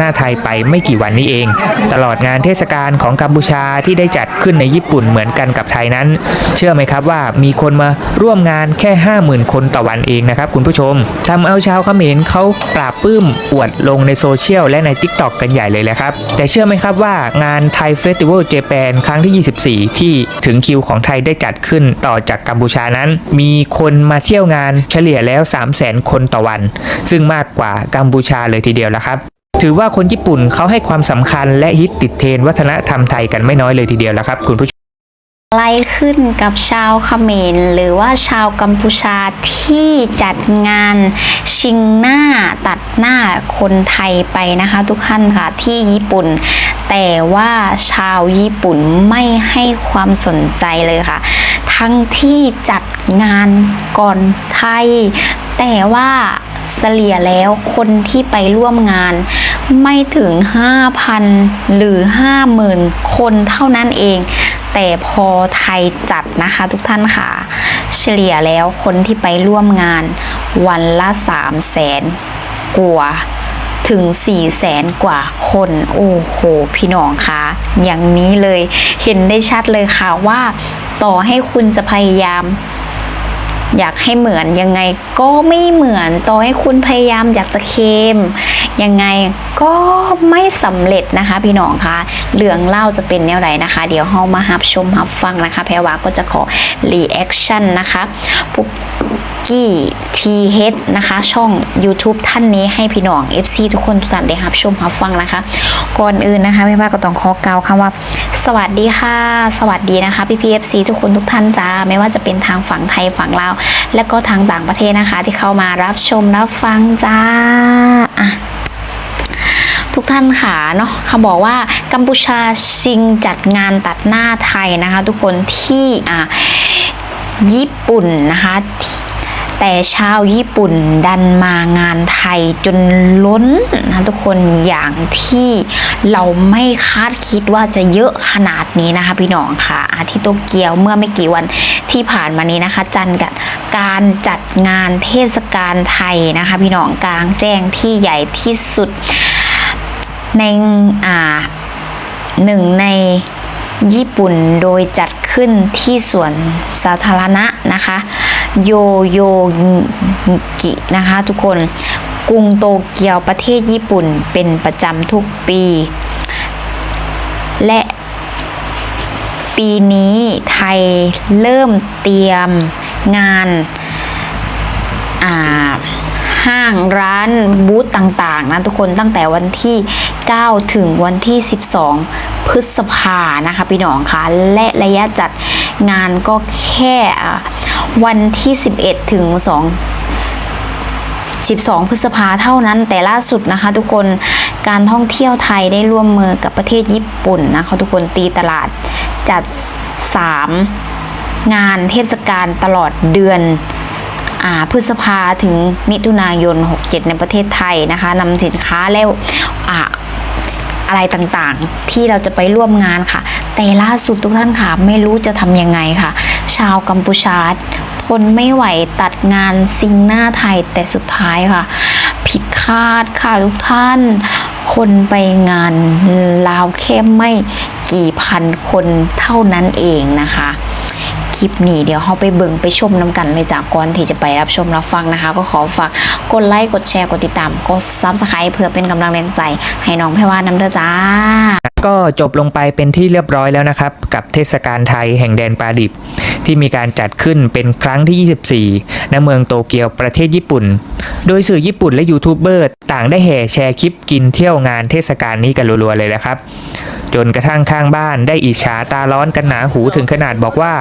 หน้าไทยไปไม่กี่วันนี้เอง ตลอดงานเทศกาลของกัมพูชาที่ได้จัดขึ้นในญี่ปุ่นเหมือนกันกับไทยนั้น เชื่อไหมครับว่ามีคนมาร่วมงานแค่ 50,000 คนต่อวันเองนะครับคุณผู้ชมทำเอาชาวเขมรเขาปราบปลื้มอวดลงในโซเชียลและใน t ิ k t o k กันใหญ่เลยแหละครับ แต่เชื่อไหมครับว่างานไทยเฟสติวัลเจแปนครั้งที่ 24 ที่ถึงคิวของไทยได้จัดขึ้นต่อจากกัมพูชานั้น มีคนมาเที่ยวงานเฉลี่ยแล้ว 300,000 คนต่อวัน ซึ่งมากกว่ากัมพูชาเลยทีเดียวละครับ ถือว่าคนญี่ปุ่นเขาให้ความสำคัญและฮิตติดเทรนวัฒนธรรมไทยกันไม่น้อยเลยทีเดียวและครับคุณผู้ชมอะไรขึ้นกับชาวเขมรหรือว่าชาวกัมพูชาที่จัดงานชิงหน้าตัดหน้าคนไทยไปนะคะ ทุกท่านค่ะที่ญี่ปุ่น แต่ว่าชาวญี่ปุ่นไม่ให้ความสนใจเลยค่ะ ทั้งที่จัดงานก่อนไทย แต่ว่าเฉลี่ยแล้วคนที่ไปร่วมงาน ไม่ถึง 5,000 หรือ 50,000 คนเท่านั้นเอง แต่พอไทยจัดนะคะทุกท่านค่ะ เฉลี่ยแล้วคนที่ไปร่วมงานวันละ 3 0 0แสนกว่าถึง4 0 0แสนกว่าคน โอ้โห พี่น้องคะอย่างนี้เลยเห็นได้ชัดเลยค่ะว่า ต่อให้คุณจะพยายาม อยากให้เหมือนยังไงก็ไม่เหมือนต่อให้คุณพยายามอยากจะเคมยังไงก็ไม่สำเร็จนะคะ พี่น้องคะเรื่องเล่าจะเป็นแนวไหนนะคะ เดี๋ยวเฮามาฮับชมฮับฟังนะคะ แพรวาก็จะขอรีแอคชั่นนะคะปุก กี้ทีเฮดนะคะ ช่อง YouTube ท่านนี้ให้พี่น้อง FC ทุกคนทุกท่านได้รับชมรับฟังนะคะ ก่อนอื่นนะคะไม่ว่าก็ต้องขอกล่าวคำว่า สวัสดีค่ะ สวัสดีนะคะพี่พีเอฟซีทุกคนทุกท่านจ้าไม่ว่าจะเป็นทางฝั่งไทยฝั่งลาวและก็ทางต่างประเทศนะคะ ที่เข้ามารับชมรับฟังจ้าอะทุกท่านค่ะเนาะเขาบอกว่ากัมพูชาชิงจัดงานตัดหน้าไทยนะคะ ทุกคนที่อะญี่ปุ่นนะคะที่ แต่ชาวญี่ปุ่นดันมางานไทยจนล้นนะทุกคนอย่างที่เราไม่คาดคิดว่าจะเยอะขนาดนี้นะคะพี่น้องค่ะที่โตเกียวเมื่อไม่กี่วันที่ผ่านมานี้นะคะ จันกับการจัดงานเทศกาลไทยนะคะ พี่น้องกลางแจ้งที่ใหญ่ที่สุดในอ่าหนึ่งในญี่ปุ่นโดยจัดขึ้นที่สวนสาธารณะนะคะ โยโยกินะคะทุกคนกรุงโตเกียวประเทศญี่ปุ่นเป็นประจำทุกปี และปีนี้ไทยเริ่มเตรียมงานอาห้างร้านบูธต่างๆนะทุกคนตั้งแต่วันที่ 9 ถึงวันที่ 12 พฤษภานะคะพี่น้องคะและระยะจัด งานก็แค่วันที่ 11 ถึง 2 12 พฤษภาเท่านั้น แต่ล่าสุดนะคะ ทุกคนการท่องเที่ยวไทยได้ร่วมมือกับประเทศญี่ปุ่นนะคะทุกคนตีตลาดจัด 3 งานเทศกาลตลอดเดือนอพฤษภาถึงมิถุนายน 67 ในประเทศไทยนะคะนำสินค้าแล้วออะไรต่างๆ ที่เราจะไปร่วมงานค่ะ แต่ล่าสุดทุกท่านค่ะไม่รู้จะทำยังไงค่ะ ชาวกัมพูชาทนไม่ไหวตัดงานซิงหน้าไทยแต่สุดท้ายค่ะ ผิดคาดค่ะทุกท่าน คนไปงานลาวแค่ไม่กี่พันคนเท่านั้นเองนะคะคลิปนี้เดี๋ยวเราไปเบิ่งไปชมน้ำกันเลยจากก่อนที่จะไปรับชมรับฟังนะคะ ก็ขอฝากกดไลค์กดแชร์กดติดตามกดซับสไครต์เพื่อเป็นกำลังแรงใจ ให้น้องแพรวาน้ำเด้อจ้า ก็จบลงไปเป็นที่เรียบร้อยแล้วนะครับ กับเทศกาลไทยแห่งแดนปลาดิบ ที่มีการจัดขึ้นเป็นครั้งที่ 24 ณเมืองโตเกียวประเทศญี่ปุ่น โดยสื่อญี่ปุ่นและยูทูบเบอร์ต่างได้แห่แชร์คลิปกินเที่ยวงานเทศกาลนี้กันรัวๆเลยนะครับ จนกระทั่งข้างบ้านได้อิจฉาตาร้อนกันหนาหูถึงขนาดบอกว่า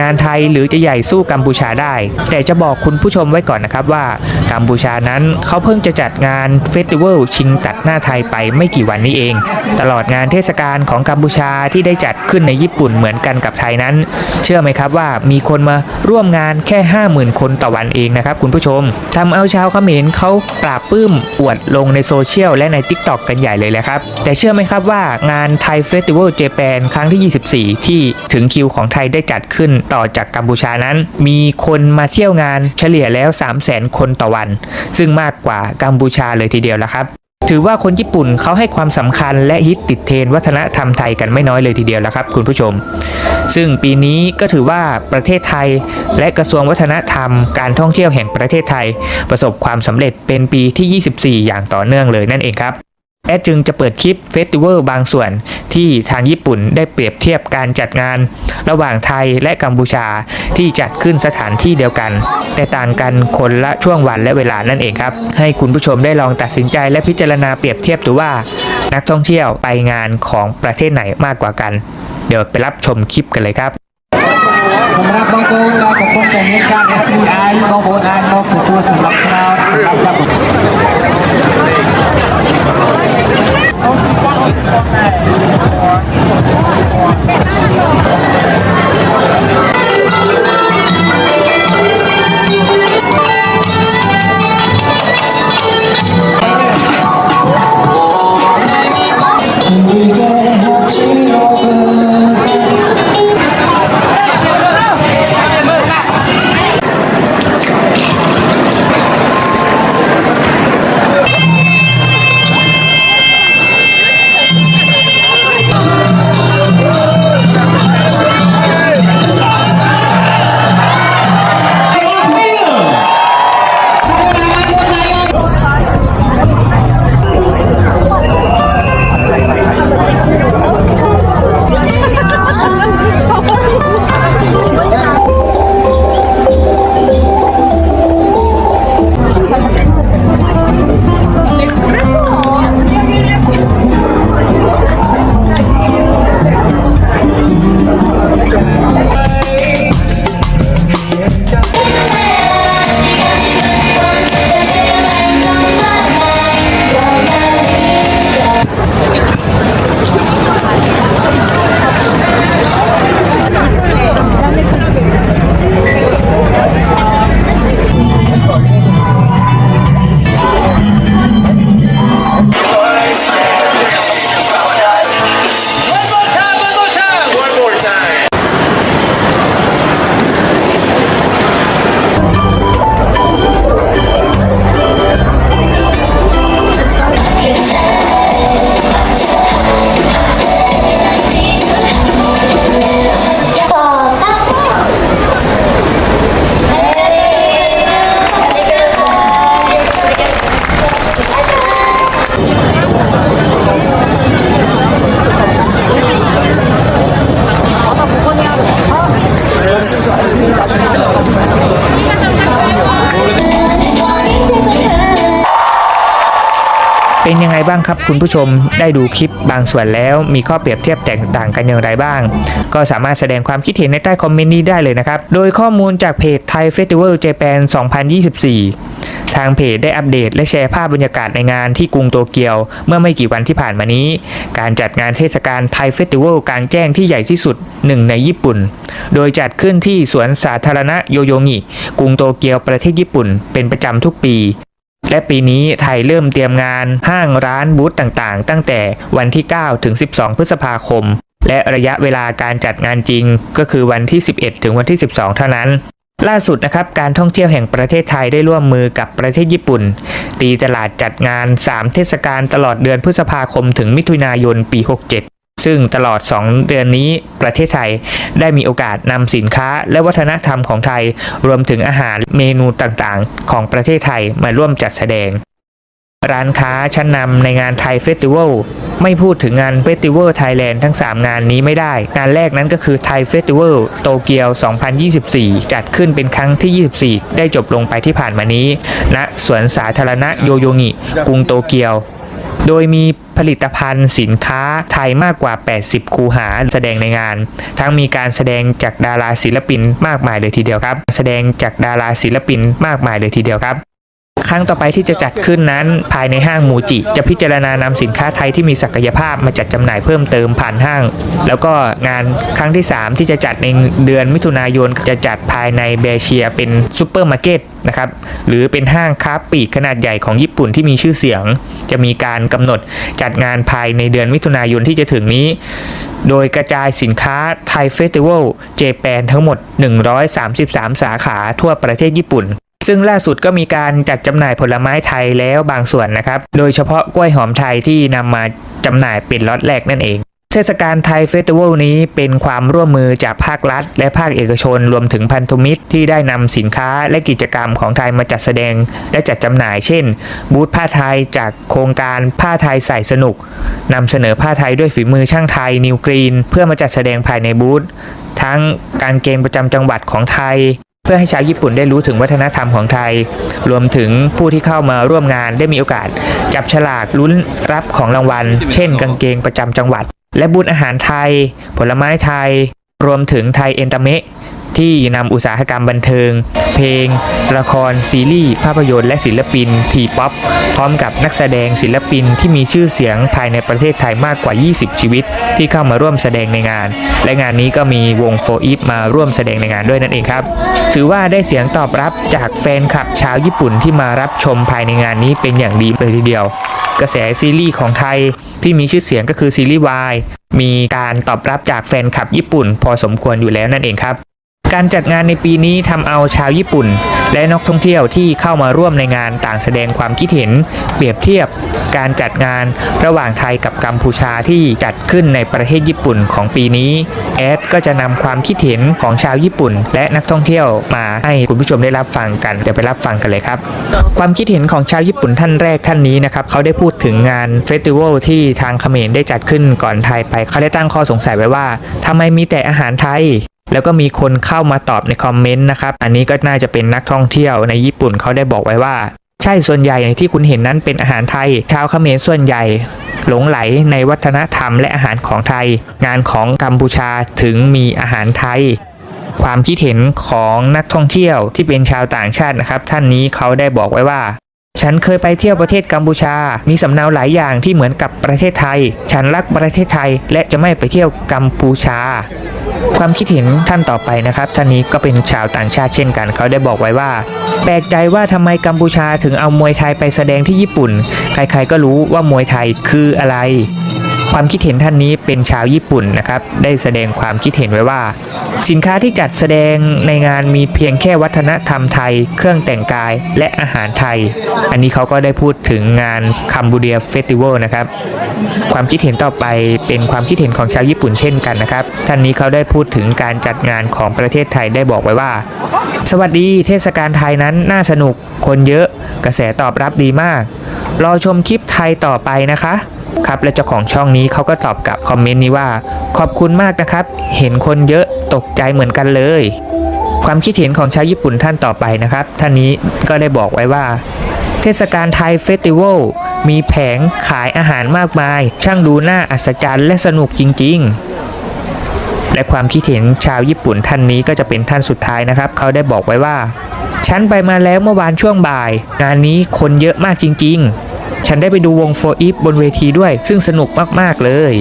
งานไทยหรือจะใหญ่สู้กัมพูชาได้ แต่จะบอกคุณผู้ชมไว้ก่อนนะครับว่ากัมพูชานั้นเขาเพิ่งจะจัดงานเฟสติวัลชิงตัดหน้าไทยไปไม่กี่วันนี้เอง ตลอดงานเทศกาลของกัมพูชาที่ได้จัดขึ้นในญี่ปุ่นเหมือนกันกับไทยนั้น เชื่อไหมครับว่ามีคนมาร่วมงานแค่ 50,000 คนต่อวันเองนะครับคุณผู้ชมทำเอาชาวเขมรเขาปราบปลื้มอวดลงในโซเชียลและใน t ิ k t o k กันใหญ่เลยแหละครับ แต่เชื่อไหมครับว่างานไทยเฟสติวัลเจแปนครั้งที่ 24 ที่ถึงคิวของไทยได้จัดขึ้นต่อจากกัมพูชานั้น มีคนมาเที่ยวงานเฉลี่ยแล้ว 300,000 คนต่อวัน ซึ่งมากกว่ากัมพูชาเลยทีเดียวละครับ ถือว่าคนญี่ปุ่นเขาให้ความสำคัญและฮิตติดเทรนวัฒนธรรมไทยกันไม่น้อยเลยทีเดียวแล้วครับคุณผู้ชม ซึ่งปีนี้ก็ถือว่าประเทศไทย และกระทรวงวัฒนธรรม การท่องเที่ยวแห่งประเทศไทย ประสบความสำเร็จเป็นปีที่ 24 อย่างต่อเนื่องเลยนั่นเองครับ แอดจึงจะเปิดคลิปเฟสติวัลบางส่วนที่ทางญี่ปุ่นได้เปรียบเทียบการจัดงาน ระหว่างไทยและกัมพูชาที่จัดขึ้นสถานที่เดียวกัน แต่ต่างกันคนละช่วงวันและเวลานั่นเองครับ ให้คุณผู้ชมได้ลองตัดสินใจและพิจารณาเปรียบเทียบดูว่า นักท่องเที่ยวไปงานของประเทศไหนมากกว่ากัน เดี๋ยวไปรับชมคลิปกันเลยครับสำหรับน้งโก้เราขอบคุณแต่เหตุการณ์ SBI ก็โบนไอก็ผู้ตัวสำหรับเราครับ Thank you. บ้างครับคุณผู้ชมได้ดูคลิปบางส่วนแล้วมีข้อเปรียบเทียบแตกต่างกันอย่างไรบ้าง ก็สามารถแสดงความคิดเห็นในใต้คอมเมนต์นี้ได้เลยนะครับ โดยข้อมูลจากเพจไทยเฟสติวัลเจแปน2024 ทางเพจได้อัปเดตและแชร์ภาพบรรยากาศในงานที่กรุงโตเกียว เมื่อไม่กี่วันที่ผ่านมานี้ การจัดงานเทศกาลไทยเฟสติวัลกลางแจ้งที่ใหญ่ที่สุดหนึ่งในญี่ปุ่น โดยจัดขึ้นที่สวนสาธารณะโยโยงิกรุงโตเกียวประเทศญี่ปุ่น เป็นประจำทุกปี และปีนี้ไทยเริ่มเตรียมงานห้างร้านบูธต่างๆ ตั้งแต่วันที่ 9 ถึง 12 พฤษภาคม และระยะเวลาการจัดงานจริง ก็คือวันที่ 11 ถึงวันที่ 12 เท่านั้นล่าสุดนะครับการท่องเที่ยวแห่งประเทศไทยได้ร่วมมือกับประเทศญี่ปุ่น ตีตลาดจัดงาน 3 เทศกาลตลอดเดือนพฤษภาคมถึงมิถุนายนปี 67 ซึ่งตลอด 2 เดือนนี้ประเทศไทยได้มีโอกาสนำสินค้าและวัฒนธรรมของไทย รวมถึงอาหารเมนูต่างๆ ของประเทศไทยมาร่วมจัดแสดง ร้านค้าชั้นนำในงานไทยเฟสติวัลไม่พูดถึงงานเฟสติวัลไทยแลนด์ทั้ง 3 งานนี้ไม่ได้ งานแรกนั้นก็คือไทยเฟสติวัลโตเกียว 2024 จัดขึ้นเป็นครั้งที่ 24 ได้จบลงไปที่ผ่านมานี้ณสวนสาธารณะโยโยงิ กรุงโตเกียว โดยมีผลิตภัณฑ์สินค้าไทยมากกว่า 80 คูหาแสดงในงาน ทั้งมีการแสดงจากดาราศิลปินมากมายเลยทีเดียวครับ แสดงจากดาราศิลปินมากมายเลยทีเดียวครับ ครั้งต่อไปที่จะจัดขึ้นนั้น ภายในห้างมูจิ จะพิจารณานำสินค้าไทยที่มีศักยภาพมาจัดจำหน่ายเพิ่มเติมผ่านห้าง แล้วก็งานครั้งที่ 3 ที่จะจัดในเดือนมิถุนายนจะจัดภายในเบเชียเป็นซูเปอร์มาร์เก็ตนะครับหรือเป็นห้างค้าปลีกขนาดใหญ่ของญี่ปุ่นที่มีชื่อเสียง จะมีการกำหนดจัดงานภายในเดือนมิถุนายนที่จะถึงนี้ โดยกระจายสินค้าไทยเฟสติวัลเจแปนทั้งหมด 133 สาขาทั่วประเทศญี่ปุ่น ซึ่งล่าสุดก็มีการจัดจำหน่ายผลไม้ไทยแล้วบางส่วนนะครับ โดยเฉพาะกล้วยหอมไทยที่นำมาจำหน่ายเป็นล็อตแรกนั่นเองเทศกาลไทยเฟสติวัลนี้เป็นความร่วมมือจากภาครัฐ และภาคเอกชนรวมถึงพันธมิตรที่ได้นำสินค้าและกิจกรรมของไทยมาจัดแสดง และจัดจำหน่าย เช่น บูธผ้าไทยจากโครงการผ้าไทยใส่สนุกนำเสนอผ้าไทยด้วยฝีมือช่างไทยนิวกรีน เพื่อมาจัดแสดงภายในบูธทั้งการเกงประจำจังหวัดของไทย เพื่อให้ชาวญี่ปุ่นได้รู้ถึงวัฒนธรรมของไทย รวมถึงผู้ที่เข้ามาร่วมงานได้มีโอกาส จับฉลากลุ้นรับของรางวัล เช่น กางเกงประจำจังหวัด และบุญอาหารไทย ผลไม้ไทย รวมถึงไทยเอนเตอร์เมะ ที่นำอุตสาหกรรมบันเทิง เพลง ละคร ซีรีส์ ภาพยนตร์ และศิลปินทีป๊อปพร้อมกับนักแสดงศิลปินที่มีชื่อเสียงภายในประเทศไทยมากกว่า 20 ชีวิต ที่เข้ามาร่วมแสดงในงาน และงานนี้ก็มีวงโฟอีฟมาร่วมแสดงในงานด้วยนั่นเองครับ ถือว่าได้เสียงตอบรับจากแฟนคลับชาวญี่ปุ่นที่มารับชมภายในงานนี้เป็นอย่างดีเลยทีเดียว กระแสซีรีส์ของไทยที่มีชื่อเสียงก็คือซีรีส์วายมีการตอบรับจากแฟนคลับญี่ปุ่นพอสมควรอยู่แล้วนั่นเองครับ การจัดงานในปีนี้ทำเอาชาวญี่ปุ่น และนักท่องเที่ยวที่เข้ามาร่วมในงานต่างแสดงความคิดเห็น เปรียบเทียบการจัดงานระหว่างไทยกับกัมพูชาที่จัดขึ้นในประเทศญี่ปุ่นของปีนี้แอดก็จะนำความคิดเห็นของชาวญี่ปุ่น และนักท่องเที่ยวมาให้คุณผู้ชมได้รับฟังกันเดี๋ยวไปรับฟังกันเลยครับ ความคิดเห็นของชาวญี่ปุ่นท่านแรกท่านนี้นะครับเขาได้พูดถึงงานเฟสติวัลที่ทางเขมรได้จัดขึ้นก่อนไทยไป เขาได้ตั้งข้อสงสัยไว้ว่าทำไมมีแต่อาหารไทย แล้วก็มีคนเข้ามาตอบในคอมเมนต์นะครับ อันนี้ก็น่าจะเป็นนักท่องเที่ยวในญี่ปุ่นเขาได้บอกไว้ว่า ใช่ส่วนใหญ่ที่คุณเห็นนั้นเป็นอาหารไทย ชาวเขมรส่วนใหญ่ หลงไหลในวัฒนธรรมและอาหารของไทย งานของกัมพูชาถึงมีอาหารไทย ความคิดเห็นของนักท่องเที่ยวที่เป็นชาวต่างชาตินะครับ ท่านนี้เขาได้บอกไว้ว่า ฉันเคยไปเที่ยวประเทศกัมพูชา มีสำเนาหลายอย่างที่เหมือนกับประเทศไทย ฉันรักประเทศไทยและจะไม่ไปเที่ยวกัมพูชา ความคิดเห็นท่านต่อไปนะครับ ท่านนี้ก็เป็นชาวต่างชาติเช่นกัน เขาได้บอกไว้ว่า แปลกใจว่าทำไมกัมพูชาถึงเอามวยไทยไปแสดงที่ญี่ปุ่น ใครๆก็รู้ว่ามวยไทยคืออะไร ความคิดเห็นท่านนี้เป็นชาวญี่ปุ่นนะครับ ได้แสดงความคิดเห็นไว้ว่า สินค้าที่จัดแสดงในงานมีเพียงแค่วัฒนธรรมไทย เครื่องแต่งกายและอาหารไทย อันนี้เขาก็ได้พูดถึงงานคัมบูเดียเฟสติวัลนะครับ ความคิดเห็นต่อไปเป็นความคิดเห็นของชาวญี่ปุ่นเช่นกันนะครับ ท่านนี้เขาได้พูดถึงการจัดงานของประเทศไทยได้บอกไว้ว่า สวัสดีเทศกาลไทยนั้นน่าสนุกคนเยอะกระแสตอบรับดีมากรอชมคลิปไทยต่อไปนะคะ ครับและเจ้าของช่องนี้เขาก็ตอบกลับคอมเมนต์นี้ว่า ขอบคุณมากนะครับ เห็นคนเยอะตกใจเหมือนกันเลย ความคิดเห็นของชาวญี่ปุ่นท่านต่อไปนะครับ ท่านนี้ก็ได้บอกไว้ว่า เทศกาลไทยเฟสติวัลมีแผงขายอาหารมากมาย ช่างดูน่าอัศจรรย์และสนุกจริง ๆ และความคิดเห็นชาวญี่ปุ่นท่านนี้ก็จะเป็นท่านสุดท้ายนะครับ เขาได้บอกไว้ว่า ฉันไปมาแล้วเมื่อวานช่วงบ่าย งานนี้คนเยอะมากจริง ๆ ฉันได้ไปดูวงโฟอีฟบนเวทีด้วย ซึ่งสนุกมาก ๆ เลย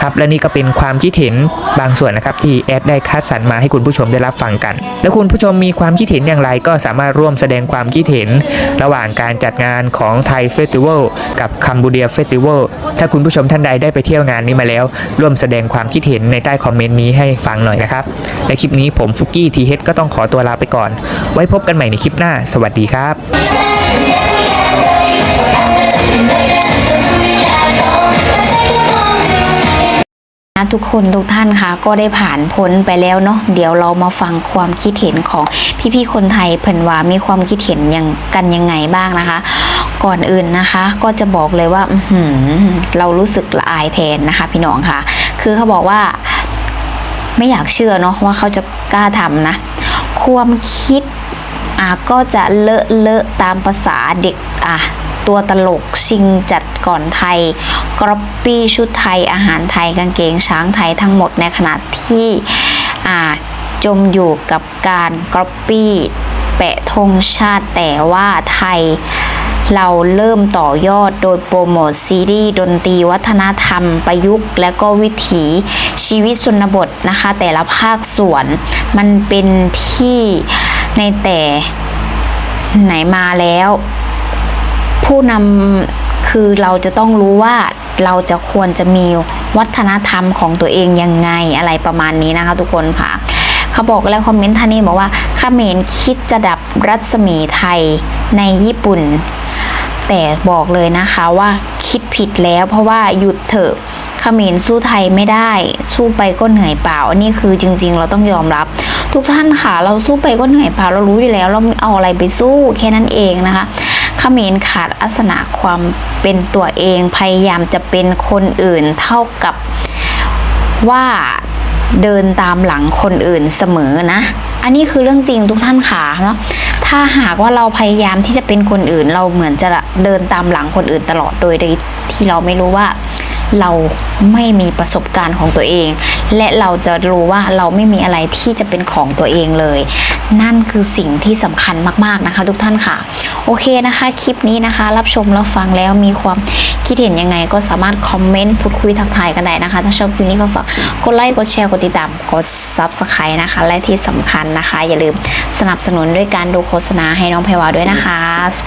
ครับและนี่ก็เป็นความคิดเห็นบางส่วนนะครับ ที่แอดได้คัดสรรมาให้คุณผู้ชมได้รับฟังกัน แล้วคุณผู้ชมมีความคิดเห็นอย่างไรก็สามารถร่วมแสดงความคิดเห็น ระหว่างการจัดงานของไทยเฟสติวัลกับคัมบูเดียเฟสติวัลถ้าคุณผู้ชมท่านใดได้ไปเที่ยวงานนี้มาแล้ว ร่วมแสดงความคิดเห็นในใต้คอมเมนต์นี้ให้ฟังหน่อยนะครับและคลิปนี้ผมฟุกกี้ทีเฮดก็ต้องขอตัวลาไปก่อน ไว้พบกันใหม่ในคลิปหน้า สวัสดีครับ นะทุกคนทุกท่านคะก็ได้ผ่านพ้นไปแล้วเนาะเดี๋ยวเรามาฟังความคิดเห็นของพี่ๆคนไทยเพิ่นว่ามีความคิดเห็นยังกันยังไงบ้างนะคะ ก่อนอื่นนะคะ ก็จะบอกเลยว่าอืเรารู้สึกละอายแทนนะคะ พี่น้องค่ะ คือเขาบอกว่าไม่อยากเชื่อเนาะว่าเขาจะกล้าทำนะ ความคิดอะก็จะเลอะเลอะตามภาษาเด็กอะ ตัวตลกชิงจัดก่อนไทยกรอปปี้ชุดไทยอาหารไทยกางเกงช้างไทยทั้งหมดในขณะที่จมอยู่กับการกรอปปี้แปะธงชาติแต่ว่าไทยเราเริ่มต่อยอดโดยโปรโมทซีรีส์ดนตรีวัฒนธรรมประยุกต์ และก็วิถีชีวิตชนบทนะคะ แต่ละภาคส่วนมันเป็นที่ในแต่ไหนมาแล้ว ผู้นำคือเราจะต้องรู้ว่าเราจะควรจะมีวัฒนธรรมของตัวเองยังไงอะไรประมาณนี้นะคะทุกคนค่ะเขาบอกแล้วคอมเมนต์ท่านนี้บอกว่าขเขมรคิดจะดับรัศมีไทยในญี่ปุ่น แต่บอกเลยนะคะว่าคิดผิดแล้วเพราะว่าหยุดเถอะเขมรสู้ไทยไม่ได้ สู้ไปก็เหนื่อยเปล่าอันนี้คือจริง ๆ เราต้องยอมรับ ทุกท่านค่ะ เราสู้ไปก็เหนื่อยเปล่าเรารู้อยู่แล้ว เราเอาอะไรไปสู้แค่นั้นเองนะคะ เขมรขาดอัสนะความเป็นตัวเองพยายามจะเป็นคนอื่นเท่ากับว่าเดินตามหลังคนอื่นเสมอนะ อันนี้คือเรื่องจริงทุกท่านค่ะเนาะถ้าหากว่าเราพยายามที่จะเป็นคนอื่น เราเหมือนจะเดินตามหลังคนอื่นตลอดโดยที่เราไม่รู้ว่า เราไม่มีประสบการณ์ของตัวเอง และเราจะรู้ว่าเราไม่มีอะไรที่จะเป็นของตัวเองเลย นั่นคือสิ่งที่สำคัญมากๆนะคะ ทุกท่านค่ะ โอเคนะคะ คลิปนี้นะคะ รับชมรับฟังแล้วมีความคิดเห็นยังไงก็สามารถคอมเมนต์พูดคุยทักทายกันได้นะคะ ถ้าชอบคลิปนี้ก็ฝากกดไลค์กดแชร์กดติดตามกด Subscribe นะคะ และที่สำคัญนะคะ อย่าลืมสนับสนุนด้วยการดูโฆษณาให้น้องเพวาด้วยนะคะ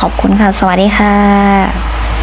ขอบคุณค่ะ สวัสดีค่ะ